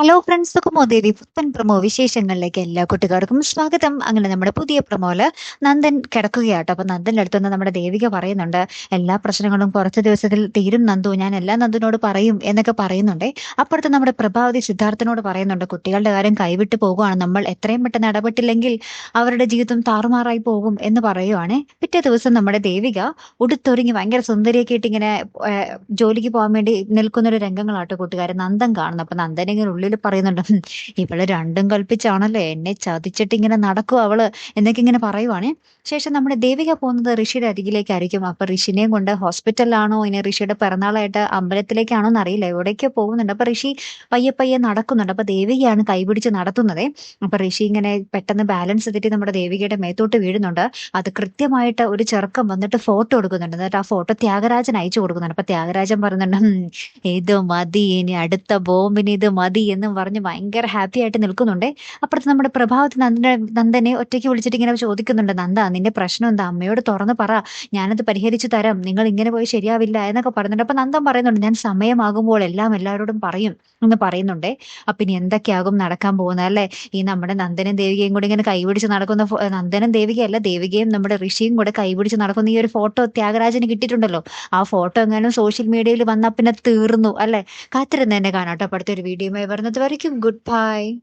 Hello friends സുഖമോദേവി. പുത്തൻ promo വിശേഷങ്ങളിലേക്ക് എല്ലാ കുട്ടികൾക്കും സ്വാഗതം. അങ്ങനെ നമ്മുടെ പുതിയ പ്രമോൽ നന്ദൻ കിടക്കുകയാട്ടോ. അപ്പൊ നന്ദന്റെ അടുത്തുനിന്ന് നമ്മുടെ ദേവിക പറയുന്നുണ്ട് എല്ലാ പ്രശ്നങ്ങളും കുറച്ച് ദിവസത്തിൽ തീരും നന്ദു. ഞാൻ എല്ലാ നന്ദനോട് പറയും എന്നൊക്കെ പറയുന്നുണ്ടേ. അപ്പുറത്ത് നമ്മുടെ പ്രഭാവതി സിദ്ധാർത്ഥനോട് പറയുന്നുണ്ട് കുട്ടികളുടെ കാര്യം കൈവിട്ട് പോകുകയാണ് നമ്മൾ എത്രയും പെട്ടെന്ന് ഇടപെട്ടില്ലെങ്കിൽ അവരുടെ ജീവിതം താറുമാറായി പോകും എന്ന് പറയുവാണ്. പിറ്റേ ദിവസം നമ്മുടെ ദേവിക ഉടുത്തൊരുങ്ങി ഭയങ്കര സുന്ദരിയൊക്കെ ഇട്ട് ഇങ്ങനെ ജോലിക്ക് പോകാൻ വേണ്ടി നിൽക്കുന്ന ഒരു രംഗങ്ങളാട്ടോ കൂട്ടുകാരൻ നന്ദൻ കാണുന്നു അപ്പൊ നന്ദനെങ്കിലും ഇങ്ങനെ ഉള്ളിൽ പറയുന്നുണ്ട് ഇവൾ രണ്ടും കൽപ്പിച്ചാണല്ലേ എന്നെ ചതിച്ചിട്ട് ഇങ്ങനെ നടക്കും അവൾ എന്നൊക്കെ ഇങ്ങനെ പറയുവാണ്. ശേഷം നമ്മുടെ ദേവിക പോകുന്നത് ഋഷിയുടെ അരികിലേക്കായിരിക്കും. അപ്പൊ ഋഷിനെയും കൊണ്ട് ഹോസ്പിറ്റലിലാണോ ഇനി ഋഷിയുടെ പിറന്നാളായിട്ട് അമ്പലത്തിലേക്കാണോ എന്നറിയില്ല എവിടേക്കോ പോകുന്നുണ്ട്. അപ്പൊ ഋഷി പയ്യെ പയ്യെ നടക്കുന്നുണ്ട്. അപ്പൊ ദേവികയാണ് കൈപിടിച്ച് നടത്തുന്നത്. അപ്പൊ ഋഷി ഇങ്ങനെ പെട്ടെന്ന് ബാലൻസ് തെറ്റി നമ്മുടെ ദേവികയുടെ മേത്തോട്ട് വീഴുന്നുണ്ട്. അത് കൃത്യമായിട്ട് ഒരു ചെറുക്കം വന്നിട്ട് ഫോട്ടോ എടുക്കുന്നുണ്ട്. എന്നിട്ട് ആ ഫോട്ടോ ത്യാഗരാജൻ അയച്ചു കൊടുക്കുന്നുണ്ട്. അപ്പൊ ത്യാഗരാജൻ പറയുന്നുണ്ട് "ഹും, ഇത് മതി ഇനി അടുത്ത ബോംബിന് ഇത് മതി എന്നും പറഞ്ഞ് ഭയങ്കര ഹാപ്പി ആയിട്ട് നിൽക്കുന്നുണ്ട്. അപ്പുറത്ത് നമ്മുടെ പ്രഭാവത്ത് നന്ദനെ നന്ദനെ ഒറ്റയ്ക്ക് വിളിച്ചിട്ട് ഇങ്ങനെ ചോദിക്കുന്നുണ്ട്. നന്ദ നിന്റെ പ്രശ്നം എന്താ? അമ്മയോട് തുറന്ന് പറ. ഞാനത് പരിഹരിച്ചു തരാം. നിങ്ങൾ ഇങ്ങനെ പോയി ശരിയാവില്ല എന്നൊക്കെ പറയുന്നുണ്ട് അപ്പൊ നന്ദൻ പറയുന്നുണ്ട് ഞാൻ സമയമാകുമ്പോൾ എല്ലാം എല്ലാവരോടും പറയും എന്ന് പറയുന്നുണ്ട്. അപ്പൊ ഇനി എന്തൊക്കെയാകും നടക്കാൻ പോകുന്നത്? അല്ലെ? ഈ നമ്മുടെ നന്ദനും ദേവികയും കൂടി ഇങ്ങനെ കൈപിടിച്ച് നടക്കുന്ന നന്ദനും ദേവികയല്ല ദേവികയും നമ്മുടെ ഋഷിയും കൂടെ കൈപിടിച്ച് നടക്കുന്ന ഈ ഒരു ഫോട്ടോ ത്യാഗരാജന് കിട്ടിയിട്ടുണ്ടല്ലോ. ആ ഫോട്ടോ എങ്ങാനും സോഷ്യൽ മീഡിയയിൽ വന്നാൽ പിന്നെ തീർന്നു. അല്ലെ? കാത്തിരുന്ന് തന്നെ കാണാട്ടോ കേട്ടോ. വീഡിയോ അടുത്തൊരു and the American Goodbye